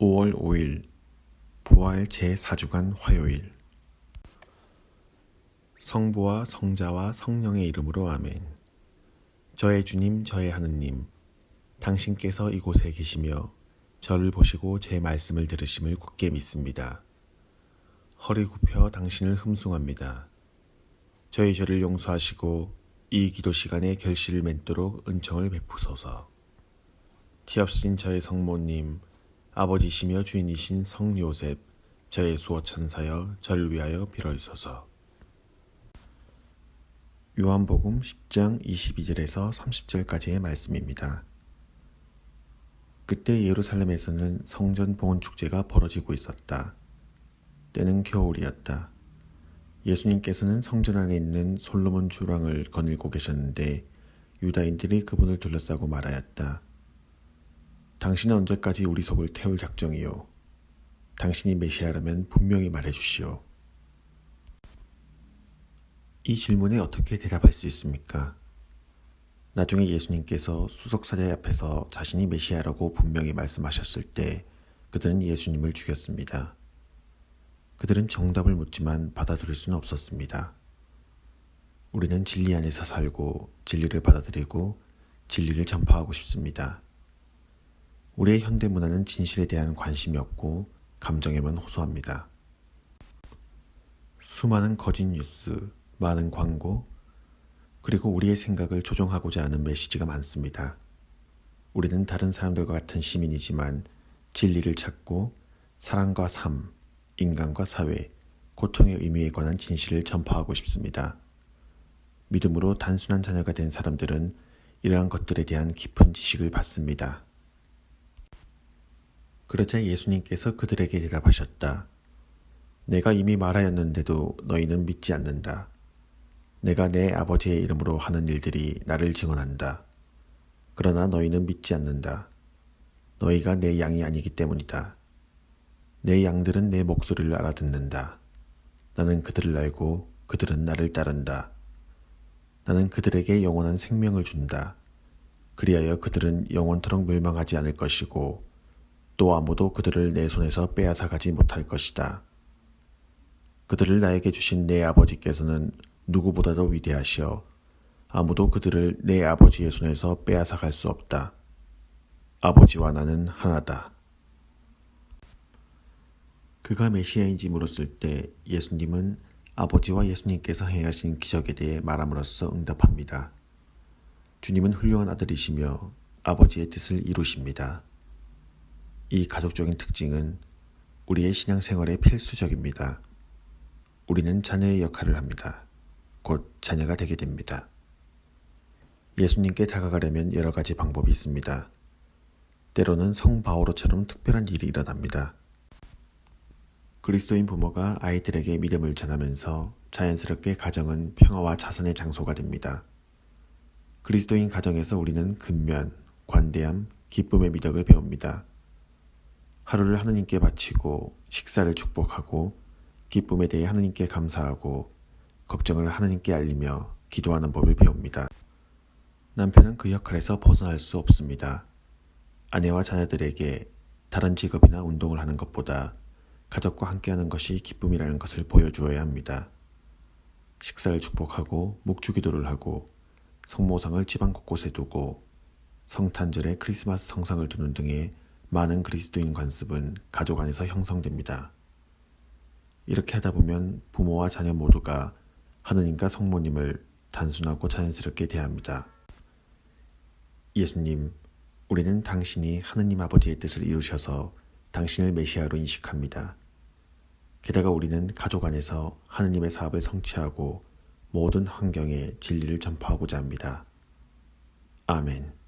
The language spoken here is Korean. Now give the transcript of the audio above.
5월 5일 부활 제4주간 화요일 성부와 성자와 성령의 이름으로 아멘 저의 주님 저의 하느님 당신께서 이곳에 계시며 저를 보시고 제 말씀을 들으심을 굳게 믿습니다. 허리 굽혀 당신을 흠숭합니다. 저희 죄를 용서하시고 이 기도 시간에 결실을 맺도록 은총을 베푸소서. 티없으신 저의 성모님, 아버지시며 주인이신 성 요셉, 저의 수호 천사여 저를 위하여 빌어주소서. 요한복음 10장 22절에서 30절까지의 말씀입니다. 그때 예루살렘에서는 성전 봉헌 축제가 벌어지고 있었다. 때는 겨울이었다. 예수님께서는 성전 안에 있는 솔로몬 주랑을 거닐고 계셨는데 유다인들이 그분을 둘러싸고 말하였다. 당신은 언제까지 우리 속을 태울 작정이요? 당신이 메시아라면 분명히 말해 주시오. 이 질문에 어떻게 대답할 수 있습니까? 나중에 예수님께서 수석사자 앞에서 자신이 메시아라고 분명히 말씀하셨을 때 그들은 예수님을 죽였습니다. 그들은 정답을 묻지만 받아들일 수는 없었습니다. 우리는 진리 안에서 살고 진리를 받아들이고 진리를 전파하고 싶습니다. 우리의 현대 문화는 진실에 대한 관심이 없고 감정에만 호소합니다. 수많은 거짓 뉴스, 많은 광고, 그리고 우리의 생각을 조종하고자 하는 메시지가 많습니다. 우리는 다른 사람들과 같은 시민이지만 진리를 찾고 사랑과 삶, 인간과 사회, 고통의 의미에 관한 진실을 전파하고 싶습니다. 믿음으로 단순한 자녀가 된 사람들은 이러한 것들에 대한 깊은 지식을 받습니다. 그러자 예수님께서 그들에게 대답하셨다. 내가 이미 말하였는데도 너희는 믿지 않는다. 내가 내 아버지의 이름으로 하는 일들이 나를 증언한다. 그러나 너희는 믿지 않는다. 너희가 내 양이 아니기 때문이다. 내 양들은 내 목소리를 알아듣는다. 나는 그들을 알고 그들은 나를 따른다. 나는 그들에게 영원한 생명을 준다. 그리하여 그들은 영원토록 멸망하지 않을 것이고 또 아무도 그들을 내 손에서 빼앗아 가지 못할 것이다. 그들을 나에게 주신 내 아버지께서는 누구보다도 위대하시어 아무도 그들을 내 아버지의 손에서 빼앗아 갈 수 없다. 아버지와 나는 하나다. 그가 메시아인지 물었을 때 예수님은 아버지와 예수님께서 행하신 기적에 대해 말함으로써 응답합니다. 주님은 훌륭한 아들이시며 아버지의 뜻을 이루십니다. 이 가족적인 특징은 우리의 신앙생활에 필수적입니다. 우리는 자녀의 역할을 합니다. 곧 자녀가 되게 됩니다. 예수님께 다가가려면 여러 가지 방법이 있습니다. 때로는 성 바오로처럼 특별한 일이 일어납니다. 그리스도인 부모가 아이들에게 믿음을 전하면서 자연스럽게 가정은 평화와 자선의 장소가 됩니다. 그리스도인 가정에서 우리는 근면, 관대함, 기쁨의 미덕을 배웁니다. 하루를 하느님께 바치고 식사를 축복하고 기쁨에 대해 하느님께 감사하고 걱정을 하느님께 알리며 기도하는 법을 배웁니다. 남편은 그 역할에서 벗어날 수 없습니다. 아내와 자녀들에게 다른 직업이나 운동을 하는 것보다 가족과 함께하는 것이 기쁨이라는 것을 보여주어야 합니다. 식사를 축복하고 묵주기도를 하고 성모상을 집안 곳곳에 두고 성탄절에 크리스마스 성상을 두는 등의 많은 그리스도인 관습은 가족 안에서 형성됩니다. 이렇게 하다 보면 부모와 자녀 모두가 하느님과 성모님을 단순하고 자연스럽게 대합니다. 예수님, 우리는 당신이 하느님 아버지의 뜻을 이루셔서 당신을 메시아로 인식합니다. 게다가 우리는 가족 안에서 하느님의 사업을 성취하고 모든 환경에 진리를 전파하고자 합니다. 아멘.